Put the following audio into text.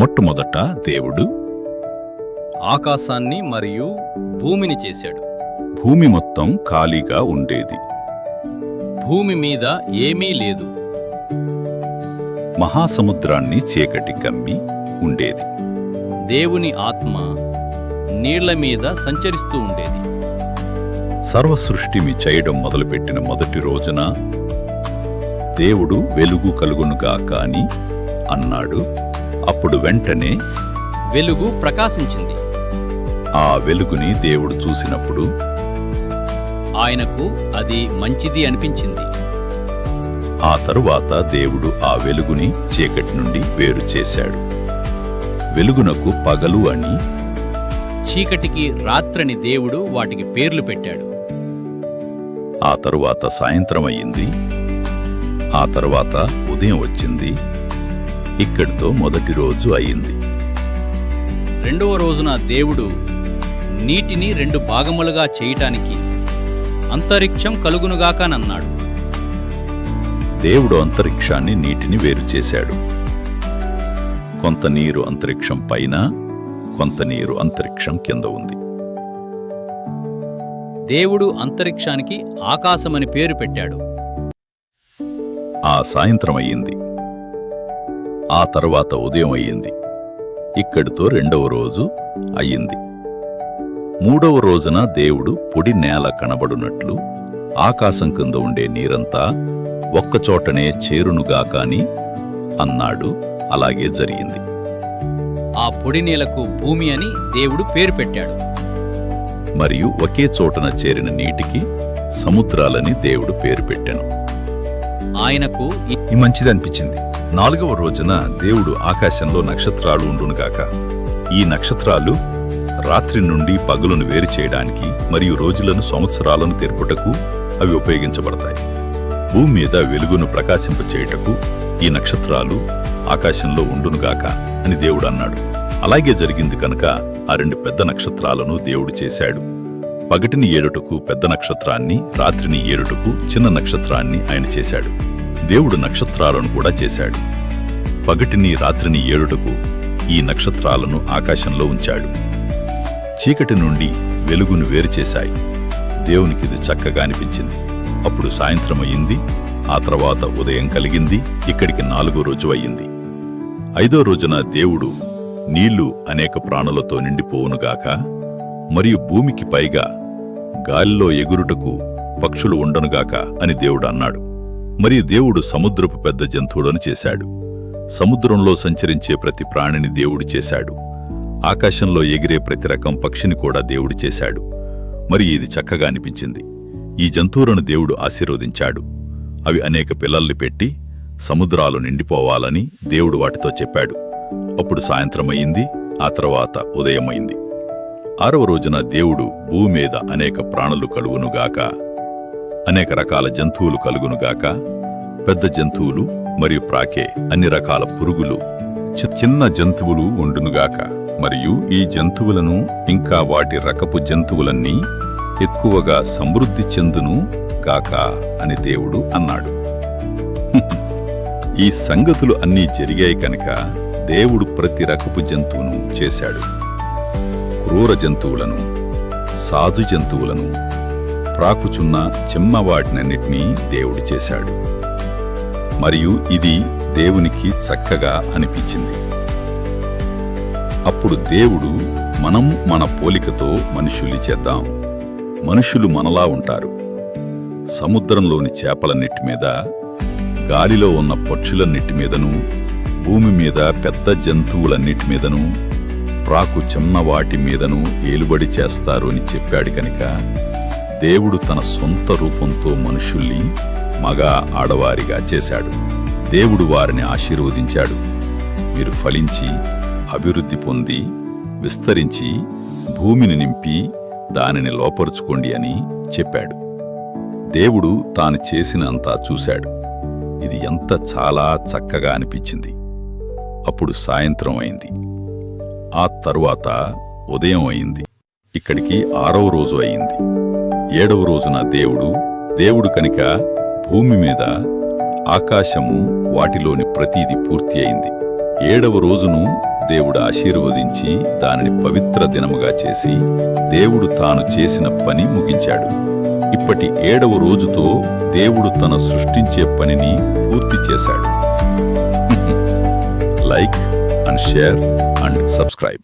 మొట్టమొదట దేవుడు ఆకాశాన్ని మరియు భూమిని చేశాడు. భూమి మొత్తం ఖాళీగా ఉండేది. భూమి మీద ఏమీ లేదు. మహాసముద్రాన్ని చీకటి కమ్మి ఉండేది. దేవుని ఆత్మ నీళ్ళ మీద సంచరిస్తూ ఉండేది. సర్వ సృష్టిమి చేయడం మొదలుపెట్టిన మొదటి రోజున దేవుడు వెలుగు కలుగునుగాక అని అన్నాడు. అప్పుడు వెంటనే వెలుగు ప్రకాశించింది. ఆ వెలుగుని దేవుడు చూసినప్పుడు ఆయనకు అది మంచిది అనిపించింది. ఆ తరువాత దేవుడు ఆ వెలుగుని చీకటి నుండి వేరు చేశాడు. వెలుగునకు పగలు అని చీకటికి రాత్రని దేవుడు వాటికి పేర్లు పెట్టాడు. ఆ తరువాత సాయంత్రం అయింది ఆ తరువాత ఉదయం వచ్చింది. ఇక్కడితో మొదటి రోజు అయింది. రెండవ రోజున దేవుడు నీటిని రెండు భాగములుగా చేయటానికి అంతరిక్షం కలుగునుగాకనన్నాడు దేవుడు అంతరిక్షాన్ని నీటిని వేరు చేశాడు. కొంత నీరు అంతరిక్షం పైన కొంత నీరు అంతరిక్షం కింద ఉంది. దేవుడు అంతరిక్షానికి ఆకాశమని పేరు పెట్టాడు. ఆ సాయంత్రం అయ్యింది. ఆ తర్వాత ఉదయం అయ్యింది. ఇక్కడితో రెండవ రోజు అయ్యింది. మూడవ రోజున దేవుడు పొడి నేల కనబడునట్లు ఆకాశం కింద ఉండే నీరంతా ఒక్కచోటనే చేరునుగా కాని అన్నాడు. అలాగే జరిగింది. ఆ పొడి నేలకు భూమి అని దేవుడు పేరు పెట్టాడు. మరియు ఒకే చోటన చేరిన నీటికి సముద్రాలని దేవుడు పేరు పెట్టెను. ఆయనకు ఈ ఈ మంచిది అనిపించింది నాలుగవ రోజున దేవుడు ఆకాశంలో నక్షత్రాలు ఉండునుగాక ఈ నక్షత్రాలు రాత్రి నుండి పగులను వేరు చేయడానికి మరియు రోజులను సంవత్సరాలను తెరుపుటకు అవి ఉపయోగించబడతాయి. భూమి మీద వెలుగును ప్రకాశింపచేయుటకు ఈ నక్షత్రాలు ఆకాశంలో ఉండునుగాక అని దేవుడు అన్నాడు. అలాగే జరిగింది కనుక ఆ రెండు పెద్ద నక్షత్రాలను దేవుడు చేశాడు. పగటిని ఏడుటకు పెద్ద నక్షత్రాన్ని రాత్రిని ఏడుటకు చిన్న నక్షత్రాన్ని ఆయన చేశాడు. దేవుడు నక్షత్రాలను కూడా చేశాడు. పగటిని రాత్రిని ఏడుటకు ఈ నక్షత్రాలను ఆకాశంలో ఉంచాడు. చీకటి నుండి వెలుగును వేరుచేశాయి దేవునికిది చక్కగా అనిపించింది. అప్పుడు సాయంత్రం అయింది. ఆ తర్వాత ఉదయం కలిగింది. ఇక్కడికి నాలుగో రోజు అయ్యింది ఐదో రోజున దేవుడు నీళ్ళు అనేక ప్రాణులతో నిండిపోవునుగాక మరియు భూమికి పైగా గాలిలో ఎగురుటకు పక్షులు ఉండనుగాక అని దేవుడు అన్నాడు. మరి దేవుడు సముద్రపు పెద్ద జంతువులను చేశాడు. సముద్రంలో సంచరించే ప్రతి ప్రాణిని దేవుడు చేశాడు. ఆకాశంలో ఎగిరే ప్రతి రకం పక్షిని కూడా దేవుడు చేశాడు. మరి ఇది చక్కగా అనిపించింది. ఈ జంతువులను దేవుడు ఆశీర్వదించాడు. అవి అనేక పిల్లల్ని పెట్టి సముద్రాలు నిండిపోవాలని దేవుడు వాటితో చెప్పాడు. అప్పుడు సాయంత్రమయ్యింది ఆ తర్వాత ఉదయమైంది ఆరవ రోజున దేవుడు భూమి మీద అనేక ప్రాణులు కలుగునుగాక అనేక రకాల జంతువులు కలుగునుగాక. పెద్ద జంతువులు మరియు ప్రాకే అన్ని రకాల పురుగులు చిన్న జంతువులు ఉండునుగాక. మరియు ఈ జంతువులను ఇంకా వాటి రకపు జంతువులన్నీ ఎక్కువగా సమృద్ధి చెందును గాక అని దేవుడు అన్నాడు. ఈ సంగతులు అన్నీ జరిగాయి కనుక దేవుడు ప్రతి రకపు జంతువును చేశాడు. క్రూర జంతువులను సాధు జంతువులను ప్రాకుచున్న చిమ్మవాటినన్నిటినీ దేవుడు చేశాడు. మరియు ఇది దేవునికి చక్కగా అనిపించింది. అప్పుడు దేవుడు మనం మన పోలికతో మనుషుల్ని చేద్దాం. మనుషులు మనలా ఉంటారు. సముద్రంలోని చేపలన్నిటి మీద గాలిలో ఉన్న పక్షులన్నిటి మీదను భూమి మీద పెద్ద జంతువులన్నిటి మీదను ప్రాకు చిన్న వాటి మీదను ఏలుబడి చేస్తారు అని చెప్పాడు కనుక దేవుడు తన సొంత రూపంతో మనుషుల్ని మగ ఆడవారిగా చేశాడు. దేవుడు వారిని ఆశీర్వదించాడు. మీరు ఫలించి అభివృద్ధి పొంది విస్తరించి భూమిని నింపి దానిని లోపరుచుకోండి అని చెప్పాడు. దేవుడు తాను చేసినంతా చూశాడు. ఇది ఎంత చాలా చక్కగా అనిపించింది. అప్పుడు సాయంత్రం అయింది. ఆ తరువాత ఉదయం అయింది. ఇక్కడికి ఆరవ రోజు అయింది. ఏడవ రోజున దేవుడు దేవుడు కనుక భూమి మీద ఆకాశము వాటిలోని ప్రతీది పూర్తి అయింది. ఏడవ రోజును దేవుడు ఆశీర్వదించి దానిని పవిత్ర దినముగా చేసి దేవుడు తాను చేసిన పని ముగించాడు. ఇప్పటి ఏడవ రోజుతో దేవుడు తన సృష్టించే పనిని పూర్తి చేశాడు. Like and share and subscribe